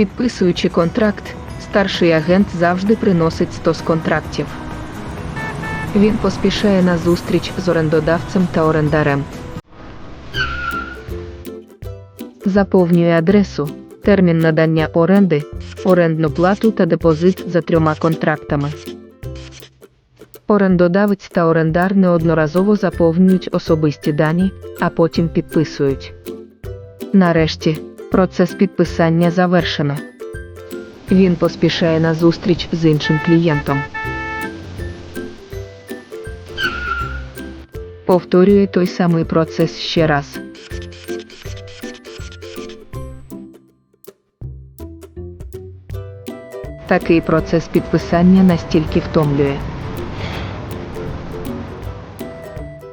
Підписуючи контракт, старший агент завжди приносить стос контрактів. Він поспішає на зустріч з орендодавцем та орендарем. Заповнює адресу, термін надання оренди, орендну плату та депозит за трьома контрактами. Орендодавець та орендар неодноразово заповнюють особисті дані, а потім підписують. Нарешті, процес підписання завершено. Він поспішає на зустріч з іншим клієнтом. Повторює той самий процес ще раз. Такий процес підписання настільки втомлює.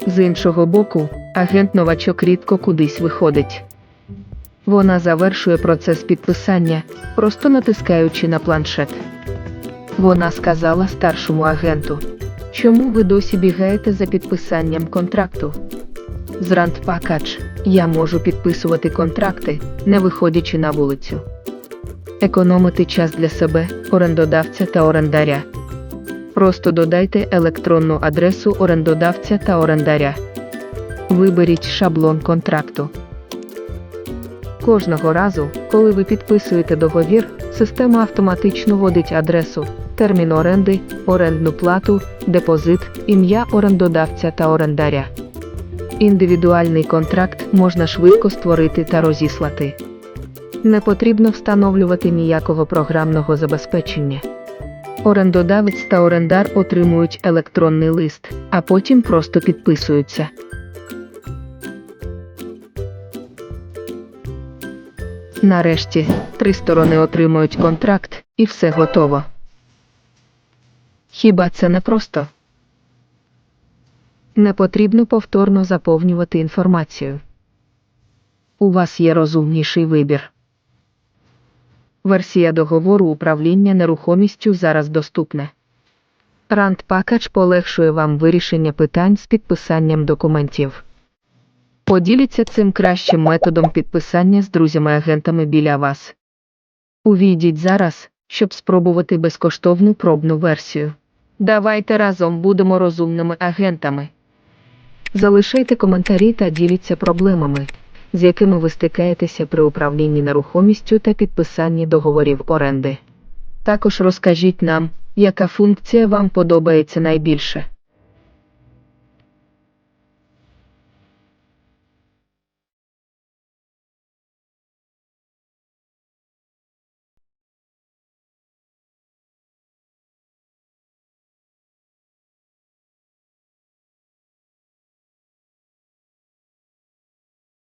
З іншого боку, агент новачок рідко кудись виходить. Вона завершує процес підписання, просто натискаючи на планшет. Вона сказала старшому агенту, чому ви досі бігаєте за підписанням контракту? З Package я можу підписувати контракти, не виходячи на вулицю. Економити час для себе, орендодавця та орендаря. Просто додайте електронну адресу орендодавця та орендаря. Виберіть шаблон контракту. Кожного разу, коли ви підписуєте договір, система автоматично вводить адресу, термін оренди, орендну плату, депозит, ім'я орендодавця та орендаря. Індивідуальний контракт можна швидко створити та розіслати. Не потрібно встановлювати ніякого програмного забезпечення. Орендодавець та орендар отримують електронний лист, а потім просто підписуються. Нарешті, три сторони отримують контракт, і все готово. Хіба це не просто? Не потрібно повторно заповнювати інформацію. У вас є розумніший вибір. Версія договору управління нерухомістю зараз доступна. Rand Package полегшує вам вирішення питань з підписанням документів. Поділіться цим кращим методом підписання з друзями-агентами біля вас. Увійдіть зараз, щоб спробувати безкоштовну пробну версію. Давайте разом будемо розумними агентами. Залишайте коментарі та діліться проблемами, з якими ви стикаєтеся при управлінні нерухомістю та підписанні договорів оренди. Також розкажіть нам, яка функція вам подобається найбільше.